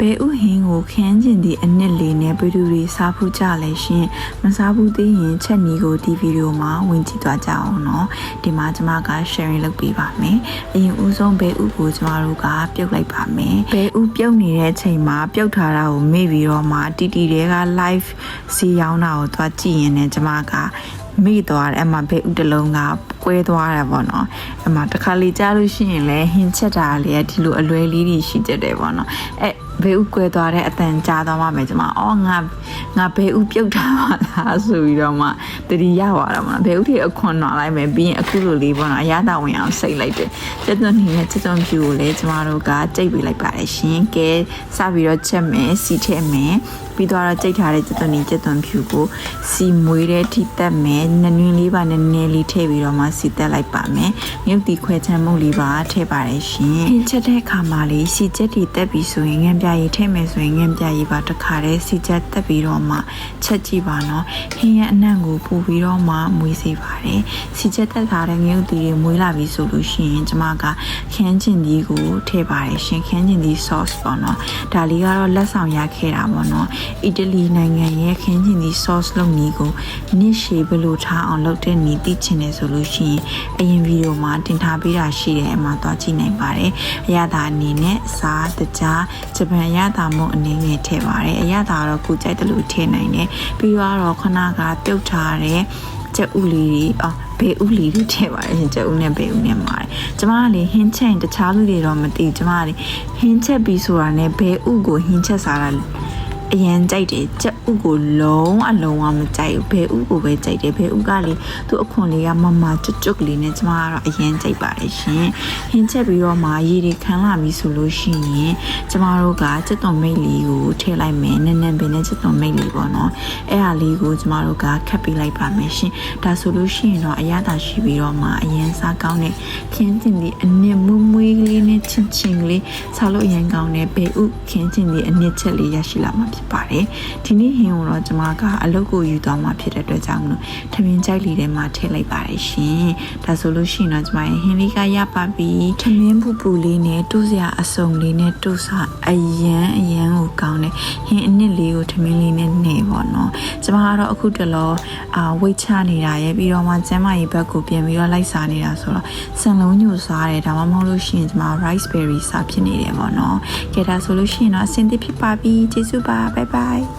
ဘဲဥဟင်းကိုခန်းကျင်သည့်အနှစ်လေးနဲ့ဘယ်သူတွေစားဖို့ကြလဲရှင်မစားဘူးသေးရင်ချက်နီကိုဒီဗီဒီယိုမှာဝင်ကြည့်သွားကြအောင်เนาะဒီမှာကျွန်မက sharing လုပ်ပေးပါမယ်အရင်ဦးဆုံးဘဲဥကိုကျွန်တော်တို့ကပြုတ်လိုက်ပါမယ်ဘဲဥပြုတ်နေတဲ့အချိန်မှာပြုတ်ထားတာကိုမေ့ပြီးတော့မှတီတီတွေက live စီရောင်းတာကိုသွားကြည့်ရင်လည်းကျွန်မကမိသွားတယ်အမှဘေးဥတလုံးကကွဲသွားတယ်ပေါ့နော်အမှတစ်ခါလေကြားလို့ရှိရင်လည်းဟင်းချက်တာလေးကဒီလိုအလွဲလေးတွေရှိကြတယ်ပေါ့နော်အဲ ဘေးဥကွဲသွားတဲ့အတန်ကြားသွားမှမယ်ကျွန်မအော်ငါငါဘေးဥပြုတ်တာပါလားဆိုပြီးတော့မှတတိရသွားတာပေါ့နော်ဘေးဥတွေအခွန်တော်လိုက်မယ်ပြီးရင်အခုလိုလေးပေါ့နော်အရသာဝင်အောင်စိတ်လိုက်တယ်ချက်သွန်နေနဲ့ချက်သွန်ဖြူကိုလည်းကျွန်မတို့ကကြိတ်ပေးလိုက်ပါတယ်ရှင်ကဲစပြီးတော့ချက်မယ်စီထည့်မယ်ပြီးတော့ကြိတ်ထားတဲ့ချက်သွန်နေချက်သွန်ဖြူကိုစီမွေးတဲ့ထိတက်မယ်နနွင်းလေးပါနည်းနည်းလေးထည့်ပြီးတော့မှစီတက်လိုက်ပါမယ်မြုပ်တီခွဲချမ်းမုတ်လေးပါထည့်ပါတယ်ရှင်ဟင်းချက်တဲ့အခါမှာလေးစီချက်တီတက်ပြီးဆိုရင်ငံပြရည်ထည့်မယ်ဆိုရင်ငံပြရည်ပါတစ်ခါတည်းစီချက်တက်ပြီးတော့မှချက်ကြည့်ပါနော်ဟင်းရဲ့အနံ့ကိုပို့ပြီးတော့မှမွေးစေပါတယ်စီချက်တက်ထားတဲ့မြုပ်တီတွေမွေးလာပြီဆိုလို့ရှိရင်ကျမကခင်းကျင်ဒီကိုထည့်ပါတယ်ရှင်ခင်းကျင်ဒီ sauce ပေါ့နော်ဒါလေးကတော့လက်ဆောင်ရခဲ့တာပေါ့နော်အီတလီနိုင်ငံရဲ့ခင်းကျင်ဒီ sauce လုပ်နည်းကိုနစ်ရှည်ဘယ်လိုထားအောင်လုပ်တဲ့နည်းသိချင်တယ်ဆိုလို့ရှိရင်အရင်ဗီဒီယိုမှာတင်ထားပေးတာရှိတယ်အမှသွားကြည့်နိုင်ပါတယ်အရသာအနေနဲ့စားတကြားဂျပန်အရသာမုံအနေနဲ့ထည့်ပါတယ်အရသာကတော့ကိုကြိုက်တယ်လို့ထည့်နိုင်တယ်ပြီးတော့ခဏကပြုတ်ထားတဲ့ကျက်ဥလေးတွေအော်ဘေးဥလေးတွေထည့်ပါတယ်ရှင်ကျက်ဥနဲ့ဘေးဥနဲ့မာတယ်ကျမကလေဟင်းချက်ရင်တခြားလူတွေတော့မသိဘူးကျမကလေဟင်းချက်ပြီးဆိုတာနဲ့ဘေးဥကိုဟင်းချက်စားတာ အရန်ကြိုက်တယ်ကြက်ဥကိုလုံးအလုံးဝမကြိုက်ဘူးဘဲဥကိုပဲကြိုက်တယ်ဘဲဥကလေသူအခွန်လေးကမမကျွတ်ကျွတ်ကလေးနဲ့ကျမကတော့အရန်ကြိုက်ပါတယ်ရှင်ဟင်းချက်ပြီးတော့မှရေတွေခမ်းလာပြီဆိုလို့ရှိရင်ကျမတို့ကစက်သွန်မိတ်လေးကိုထည့်လိုက်မယ်နည်းနည်းပင်နဲ့စက်သွန်မိတ်လေးပေါ့နော်အဲ့ဟာလေးကိုကျမတို့ကခတ်ပေးလိုက်ပါမယ်ရှင်ဒါဆိုလို့ရှိရင်တော့အရသာရှိပြီးတော့မှအရန်စားကောင်းတဲ့ခင်းကျင်ဒီအနစ်မွမွေးကလေးနဲ့ချင်းချင်းကလေးစားလို့အရန်ကောင်းတဲ့ဘဲဥခင်းကျင်ဒီအနစ်ချက်လေးရရှိလာမှာဖြစ်ပါတယ်ဒီနေ့ဟင်းကိုတော့ကျမကအလုပ်ကိုယူသွားမှာဖြစ်တဲ့အတွက်ကြောင့်မလို့ထမင်းကြိုက်လေးထဲမှာထည့်လိုက်ပါတယ်ရှင်ဒါဆိုလို့ရှိရင်တော့ကျမရဲ့ဟင်းလေးကရပါပြီထမင်းပူပူလေးနဲ့တူးစရာအစုံလေးနဲ့တူးစားအရန်အရန်ကိုကောင်းတယ်ဟင်းအနစ်လေးကိုထမင်းလေးနဲ့နှဲပေါ့နော်ကျမကတော့အခုတလောအာဝိတ်ချနေတာရဲ့ပြီးတော့မှကျမရဲ့ဘက်ကိုပြင်ပြီးတော့လိုက်စားနေတာဆိုတော့စံလုံးညို့စားတယ်ဒါမှမဟုတ်လို့ရှိရင်ကျမ rice berry စားဖြစ်နေတယ်ပေါ့နော်ကဲဒါဆိုလို့ရှိရင်တော့အဆင်သင့်ဖြစ်ပါပြီကျေးဇူးပါဘိုင်ဘိုင်